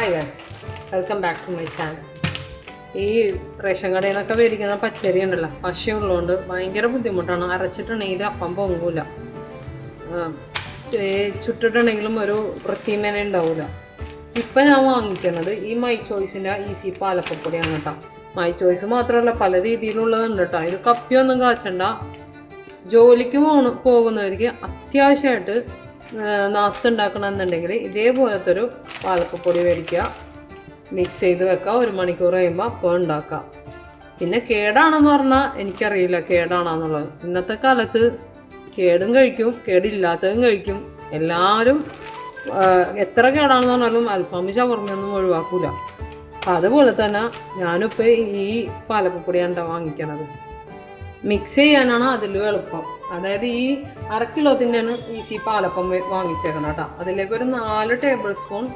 Hi guys welcome back to my channel ഈ ration കടയിൽ നിന്നൊക്കെ മേടിക്കുന്ന പച്ചരി ഉണ്ടല്ലോ. പശയുള്ളതുകൊണ്ട് ഭയങ്കര ബുദ്ധിമുട്ടാണ്. അരച്ചിട്ടുണ്ടെങ്കിൽ അപ്പം പൊങ്ങൂല. ചുട്ടിട്ടുണ്ടെങ്കിലും ഒരു വൃത്തിമേന ഉണ്ടാവില്ല ഇപ്പം ഞാൻ വാങ്ങിക്കുന്നത് ഈ മൈ ചോയ്സിന്റെ ഈസി പാലപ്പൊടിയാണ് കേട്ടോ. മൈ ചോയ്സ് മാത്രമല്ല പല രീതിയിലുള്ളതുണ്ട് കേട്ടോ. ഇത് കപ്പിയൊന്നും കാച്ചണ്ട. ജോലിക്ക് പോകുന്നവർക്ക് അത്യാവശ്യമായിട്ട് നാസ്ത ഉണ്ടാക്കണമെന്നുണ്ടെങ്കിൽ ഇതേപോലത്തെ ഒരു പാലപ്പൊടി മേടിക്കുക. മിക്സ് ചെയ്ത് വെക്കുക. ഒരു മണിക്കൂർ കഴിയുമ്പോൾ അപ്പം ഉണ്ടാക്കാം പിന്നെ കേടാണെന്ന് പറഞ്ഞാൽ എനിക്കറിയില്ല കേടാണെന്നുള്ളത്. ഇന്നത്തെ കാലത്ത് കേടും കഴിക്കും കേടില്ലാത്തതും കഴിക്കും. എല്ലാവരും എത്ര കേടാണെന്ന് പറഞ്ഞാലും അൽഫാമി ഷവർമ്മയൊന്നും ഒഴിവാക്കില്ല അതുപോലെ തന്നെ ഞാനിപ്പോൾ ഈ പാലപ്പൊടിയാണ് വാങ്ങിക്കണത്. മിക്സ് ചെയ്യാനാണ് അതിലും എളുപ്പം. അതായത് ഈ അര കിലോത്തിന്റെയാണ് ഈസി പാലപ്പം വേ- വാങ്ങിച്ചേക്കണം കേട്ടോ. അതിലേക്ക് ഒരു നാല് ടേബിൾ സ്പൂൺ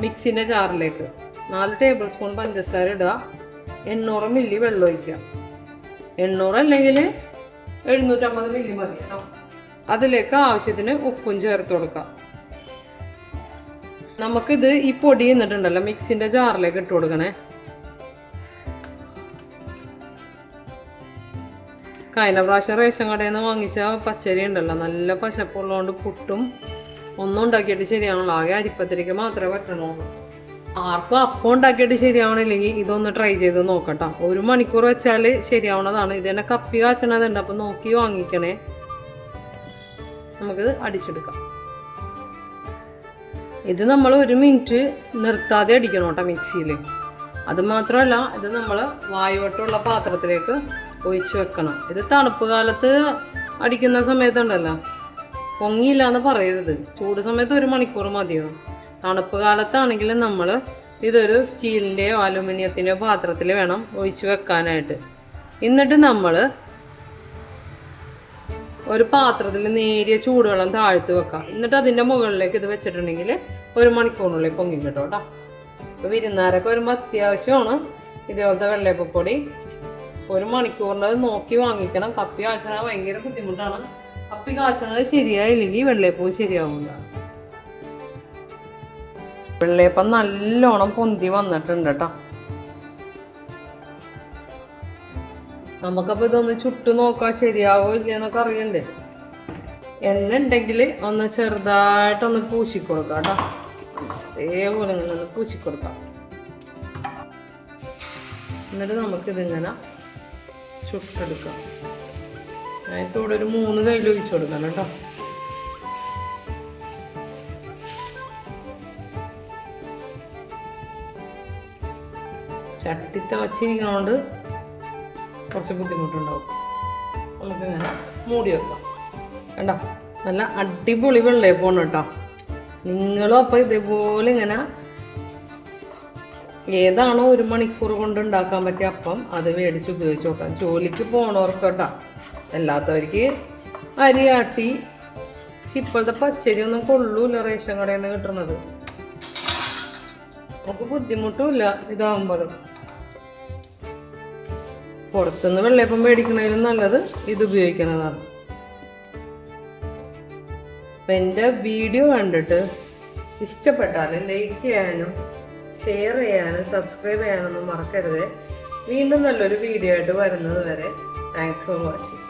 മിക്സിന്റെ ജാറിലേക്ക്. നാല് ടേബിൾ സ്പൂൺ പഞ്ചസാര ഇടുക. എണ്ണൂറ് മില്ലി വെള്ളം ഒഴിക്കുക. എണ്ണൂറ് അല്ലെങ്കിൽ എഴുന്നൂറ്റമ്പത് മില്ലി മതി കേട്ടോ. അതിലേക്ക് ആവശ്യത്തിന് ഉപ്പും ചേർത്ത് കൊടുക്കാം നമുക്കിത് ഈ പൊടി എന്നിട്ടുണ്ടല്ലോ മിക്സിന്റെ ജാറിലേക്ക് ഇട്ട് കൊടുക്കണേ. കഴിഞ്ഞ പ്രാവശ്യം റേഷൻ കടയിൽ നിന്ന് വാങ്ങിച്ച പച്ചരി ഉണ്ടല്ലോ നല്ല പശപ്പുള്ളതുകൊണ്ട് പുട്ടും ഒന്നും ഉണ്ടാക്കിയിട്ട് ശരിയാവണല്ലോ. ആകെ അരിപ്പത്തിരിക്ക് മാത്രമേ പറ്റണുള്ളൂ. ആർക്കും അപ്പം ഉണ്ടാക്കിയിട്ട് ശരിയാവണില്ലെങ്കിൽ ഇതൊന്ന് ട്രൈ ചെയ്ത് നോക്കട്ടോ. ഒരു മണിക്കൂർ വെച്ചാൽ ശരിയാവണതാണ്. ഇത് തന്നെ കപ്പി കാച്ചണതുണ്ട്. അപ്പം നോക്കി വാങ്ങിക്കണേ. നമുക്കിത് അടിച്ചെടുക്കാം. ഇത് നമ്മൾ ഒരു മിനിറ്റ് നിർത്താതെ അടിക്കണം കേട്ടോ മിക്സിയിൽ അതുമാത്രമല്ല ഇത് നമ്മൾ വായുവട്ടമുള്ള പാത്രത്തിലേക്ക് ഒഴിച്ച് വെക്കണം. ഇത് തണുപ്പ് കാലത്ത് അടിക്കുന്ന സമയത്തുണ്ടല്ലോ. പൊങ്ങിയില്ല എന്ന് പറയരുത്. ചൂട് സമയത്ത് ഒരു മണിക്കൂർ മതിയോ? തണുപ്പ് കാലത്താണെങ്കിൽ നമ്മൾ ഇതൊരു സ്റ്റീലിന്റെയോ അലുമിനിയത്തിന്റെയോ പാത്രത്തിൽ വേണം ഒഴിച്ച് വെക്കാനായിട്ട്. എന്നിട്ട് നമ്മൾ ഒരു പാത്രത്തിൽ നേരിയ ചൂടുവെള്ളം താഴ്ത്തി വെക്കാം. എന്നിട്ട് അതിന്റെ മുകളിലേക്ക് ഇത് വെച്ചിട്ടുണ്ടെങ്കിൽ ഒരു മണിക്കൂറിനുള്ളിൽ പൊങ്ങി കിട്ടും. കേട്ടോ ഇപ്പോൾ വിരുന്നാരൊക്കെ വരുമ്പോൾ അത്യാവശ്യമാണ് ഇതുപോലത്തെ വെള്ളയപ്പപ്പൊടി ഒരു മണിക്കൂറിന്റെ നോക്കി വാങ്ങിക്കണം. കപ്പി കാച്ചണത് ഭയങ്കര ബുദ്ധിമുട്ടാണ്. കപ്പി കാച്ചണത് ശരിയായില്ലെങ്കിൽ വെള്ളയപ്പവും ശരിയാവുന്നതാണ് വെള്ളയപ്പം നല്ലോണം പൊന്തി വന്നിട്ടുണ്ട് കേട്ടോ നമുക്കപ്പോൾ ഇതൊന്ന് ചുട്ട് നോക്കാൻ ശരിയാവോ ഇല്ലയെന്നൊക്കെ അറിയണ്ടേ? എണ്ണ ഉണ്ടെങ്കിൽ ഒന്ന് ചെറുതായിട്ടൊന്ന് പൂശിക്കൊടുക്കാം കേട്ടോ അതേപോലെ ഒന്ന് പൂശിക്കൊടുക്കാം. എന്നിട്ട് നമുക്കിതിങ്ങനെ ചുട്ടെടുക്കാം. അതിന്റെ ഇവിടെ ഒരു മൂന്ന് കയ്യിൽ ഒഴിച്ചു കൊടുക്കണം കേട്ടോ. ചട്ടി തിളച്ചിരിക്കുന്നതുകൊണ്ട് കുറച്ച് ബുദ്ധിമുട്ടുണ്ടാവും. നമുക്കിങ്ങനെ മൂടി വെക്കാം. കണ്ടോ? നല്ല അടിപൊളി വെള്ളയപ്പോണ് കേട്ടോ നിങ്ങളും അപ്പം ഇതേപോലെ ഇങ്ങനെ ഏതാണോ ഒരു മണിക്കൂർ കൊണ്ട് ഉണ്ടാക്കാൻ പറ്റിയ അപ്പം അത് മേടിച്ച് ഉപയോഗിച്ച് നോക്കാം. ജോലിക്ക് പോണവർക്ക് കേട്ടോ അല്ലാത്തവർക്ക് അരി ആട്ടി ഇപ്പോഴത്തെ പച്ചരി ഒന്നും കൊള്ളൂല റേഷൻ കടയിൽ നിന്ന് കിട്ടുന്നത്. നമുക്ക് ബുദ്ധിമുട്ടുമില്ല ഇതാകുമ്പോഴും പുറത്തുനിന്ന് വെള്ളയപ്പം മേടിക്കണതിലും നല്ലത് ഇത് ഉപയോഗിക്കുന്നതാണ്. അപ്പം എന്റെ വീഡിയോ കണ്ടിട്ട് ഇഷ്ടപ്പെട്ടാൽ ലൈക്ക് ചെയ്യാനും ഷെയർ ചെയ്യാനും സബ്സ്ക്രൈബ് ചെയ്യാനൊന്നും മറക്കരുത്. വീണ്ടും നല്ലൊരു വീഡിയോ ആയിട്ട് വരുന്നത് വരെ താങ്ക്സ് ഫോർ വാച്ചിങ്